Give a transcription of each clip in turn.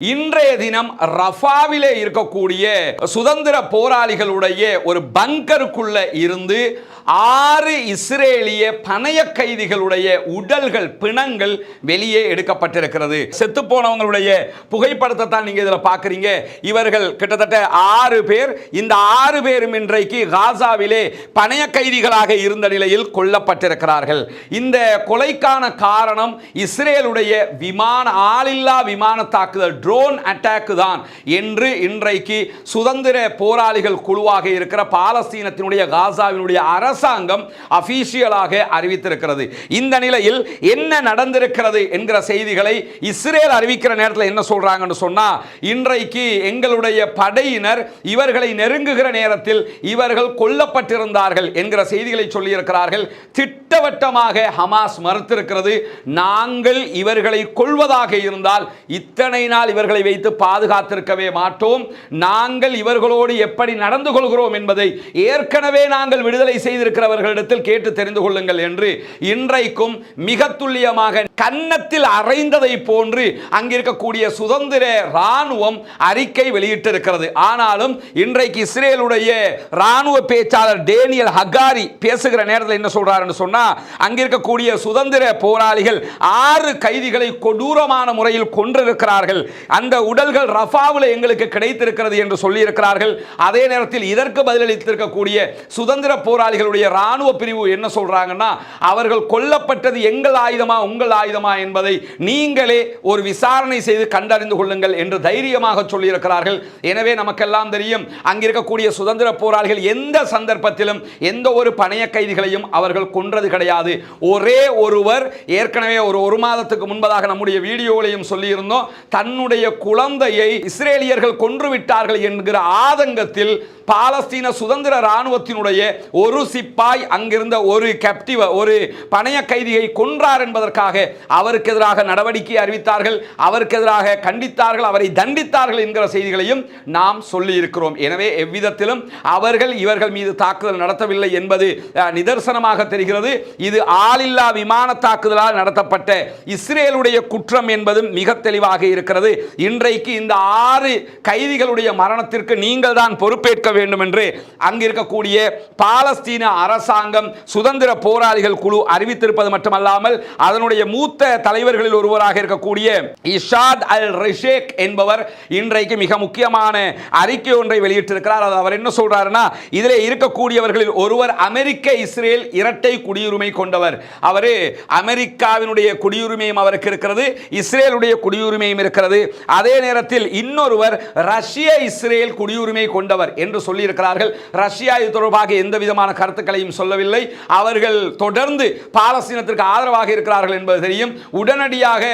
இன்றைய தினம் ரஃபாவிலே இருக்கக்கூடிய சுதந்திர போராளிகளுடைய ஒரு பங்கருக்குள்ள இருந்து ஆறு இஸ்ரேலிய பணைய கைதிகளுடைய உடல்கள் பிணங்கள் வெளியே எடுக்கப்பட்டிருக்கிறது. செத்து போனவங்களுடைய புகைப்படத்தை தான் நீங்க இதில் பார்க்குறீங்க. இவர்கள் கிட்டத்தட்ட ஆறு பேர் இந்த ஆறு பேரும் இன்றைக்கு காசாவிலே பணைய கைதிகளாக இருந்த நிலையில் கொல்லப்பட்டிருக்கிறார்கள். இந்த கொலைக்கான காரணம் இஸ்ரேலுடைய விமான ஆளில்லா விமான தாக்குதல் ட்ரோன் அட்டாக்கு தான் என்று இன்றைக்கு சுதந்திர போராளிகள் குழுவாக இருக்கிற பாலஸ்தீனத்தினுடைய காசாவினுடைய அரசு அரசாங்கம் அபிஷியலாக அறிவித்திருக்கிறது. இந்த நிலையில் என்ன நடந்திருக்கிறது என்கிற செய்திகளை இஸ்ரேல் அறிவிக்கிற நேரத்தில் என்ன சொல்றாங்கன்னு சொன்னா இன்றைக்கு எங்களுடைய படையினர் இவர்களை நெருங்குகிற நேரத்தில் இவர்கள் கொல்லப்பட்டிருந்தார்கள் என்கிற செய்திகளை சொல்லியிருக்கிறார்கள். திட்டவட்டமாக ஹமாஸ் மறுத்திருக்கிறது நாங்கள் இவர்களை கொள்வதாக இருந்தால் இத்தனை நாள் இவர்களை வைத்து பாதுகாத்திருக்கவே மாட்டோம். நாங்கள் இவர்களோடு எப்படி நடந்து கொள்கிறோம் என்பதை ஏற்கனவே நாங்கள் விடுதலை இருக்கிறவர்களிடத்தில் கேட்டு தெரிந்து கொள்ளுங்கள் என்று இன்றைக்கும் மிக துல்லியமாக கன்னத்தில் அறைந்ததை போன்று அங்கிருக்கக்கூடிய சுதந்திர ராணுவம் அறிக்கை வெளியிட்டிருக்கிறது. ஆனாலும் இன்றைக்கு இஸ்ரேலுடைய ராணுவ பேச்சாளர் டேனியல் ஹகாரி பேசுகிற நேரத்தில் என்ன சொல்றாருன்னு சொன்னா அங்கிருக்கக்கூடிய சுதந்திர போராளிகள் ஆறு கைதிகளை கொடூரமான முறையில் கொன்றிருக்கிறார்கள். அந்த உடல்கள் ரஃபாவில் எங்களுக்கு கிடைத்திருக்கிறது என்று சொல்லியிருக்கிறார்கள். அதே நேரத்தில் இதற்கு பதிலளித்திருக்கக்கூடிய சுதந்திர போராளிகளுடைய இராணுவ பிரிவு என்ன சொல்றாங்கன்னா அவர்கள் கொல்லப்பட்டது எங்கள் ஆயுதமா உங்கள் ஆயுதம் என்பதை நீங்களே ஒரு விசாரணை செய்து கண்டறிந்து கொள்ளுங்கள் என்று தைரியமாக சொல்லியிருக்கிறார்கள். எனவே நமக்கெல்லாம் தெரியும் அங்கிருக்கக்கூடிய சுதந்திர போராளிகள் எந்த சந்தர்ப்பத்திலும் எந்த ஒரு பணைய கைதிகளையும் அவர்கள் கொன்றது கிடையாது. ஒரே ஒருவர் ஏற்கனவே ஒரு ஒரு மாதத்துக்கு முன்பதாக நம்முடைய வீடியோவிலையும் சொல்லியிருந்தோம் தன்னுடைய குழந்தையை இஸ்ரேலியர்கள் கொன்று விட்டார்கள் என்கிற ஆதங்கத்தில் பாலஸ்தீன சுதந்திர ராணுவத்தினுடைய ஒரு சிப்பாய் அங்கிருந்த ஒரு கேப்டிவ ஒரு பணைய கைதியை கொன்றார் என்பதற்காக அவருக்கு எதிராக நடவடிக்கை அறிவித்தார்கள் அவருக்கு எதிராக கண்டித்தார்கள் அவரை தண்டித்தார்கள் என்கிற செய்திகளையும் நாம் சொல்லி இருக்கிறோம் எனவே எவ்விதத்திலும் அவர்கள் இவர்கள் மீது தாக்குதல் நடத்தவில்லை என்பது நிதர்சனமாக தெரிகிறது. இது ஆளில்லா விமான தாக்குதலால் நடத்தப்பட்ட இஸ்ரேலுடைய குற்றம் என்பதும் மிக தெளிவாக இருக்கிறது. இன்றைக்கு இந்த ஆறு கைதிகளுடைய மரணத்திற்கு நீங்கள் தான் பொறுப்பேற்க வேண்டும் என்று அங்கிருக்கக்கூடிய பாலஸ்தீன அரசாங்கம் சுதந்திர போராளிகள் குழு அறிவித்திருப்பது மட்டுமல்லாமல் அதனுடைய மூத்த மூத்த தலைவர்களில் ஒருவராக இருக்கக்கூடிய இஷாத் அல் ரிஷேக் என்பவர் இன்றைக்கு மிக முக்கியமான அறிக்கை ஒன்றை வெளியிட்டிருக்கிறார். அது அவர் என்ன சொல்றாருன்னா இதில் இருக்கக்கூடியவர்களில் ஒருவர் அமெரிக்க இஸ்ரேல் இரட்டை குடியுரிமை கொண்டவர். அவர் அமெரிக்காவினுடைய குடியுரிமையும் அவருக்கு இருக்கிறது இஸ்ரேலுடைய குடியுரிமையும் இருக்கிறது. அதே நேரத்தில் இன்னொருவர் ரஷ்ய இஸ்ரேல் குடியுரிமை கொண்டவர் என்று சொல்லியிருக்கிறார்கள். ரஷ்யா இது தொடர்பாக எந்த விதமான கருத்துக்களையும் சொல்லவில்லை. அவர்கள் தொடர்ந்து பாலஸ்தீனத்திற்கு ஆதரவாக இருக்கிறார்கள் என்பது தெரியும். உடனடியாக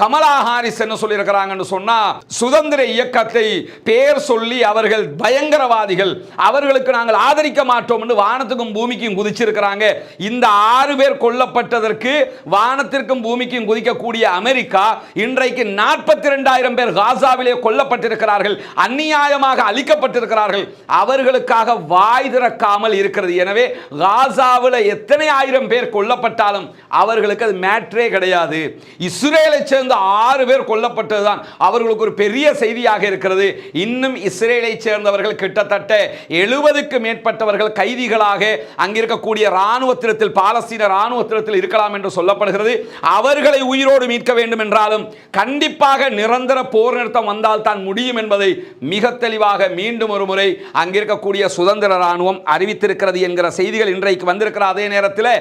கமலா ஹாரிஸ் என்ன சொல்லியிருக்கிறாங்கன்னு சொன்னா சுதந்திர இயக்கத்தை பேர் சொல்லி அவர்கள் பயங்கரவாதிகள் அவர்களுக்கு நாங்கள் ஆதரிக்க மாட்டோம் என்று வானத்துக்கும் பூமிக்கும் குதிச்சிருக்கிறாங்க. இந்த ஆறு பேர் கொல்லப்பட்டதற்கு வானத்திற்கும் பூமிக்கும் குதிக்கக்கூடிய அமெரிக்கா இன்றைக்கு நாற்பத்தி ரெண்டாயிரம் பேர் காசாவிலே கொல்லப்பட்டிருக்கிறார்கள் அந்நியாயமாக அழிக்கப்பட்டிருக்கிறார்கள். அவர்களுக்காக வாய் திறக்காமல் இருக்கிறது. எனவே காசாவில் எத்தனை ஆயிரம் பேர் கொல்லப்பட்டாலும் அவர்களுக்கு அது சற்றே கிடையாது. இஸ்ரேலை சேர்ந்த ஆறு பேர் கொல்லப்பட்டதுதான். அவர்களுக்கு ஒரு பெரிய செய்தியாக இருக்கிறது. இன்னும் இஸ்ரேலை சேர்ந்தவர்கள் கிட்டத்தட்ட எழுபதுக்கு மேற்பட்டவர்கள் கைதிகளாக அங்கிருக்கக்கூடிய இராணுவத்திடத்தில் பாலஸ்தீன இராணுவத்திடத்தில் இருக்கலாம் என்று சொல்லப்படுகிறது. அவர்களை உயிரோடு மீட்க வேண்டும் என்றாலும் கண்டிப்பாக நிரந்தர போர் நிறுத்தம் வந்தால் தான் முடியும் என்பதை மிக தெளிவாக மீண்டும் ஒரு முறை அங்கிருக்கக்கூடிய சுதந்திர ராணுவம் அறிவித்திருக்கிறது என்கிற செய்திகள் இன்றைக்கு வந்திருக்கிற அதே நேரத்தில்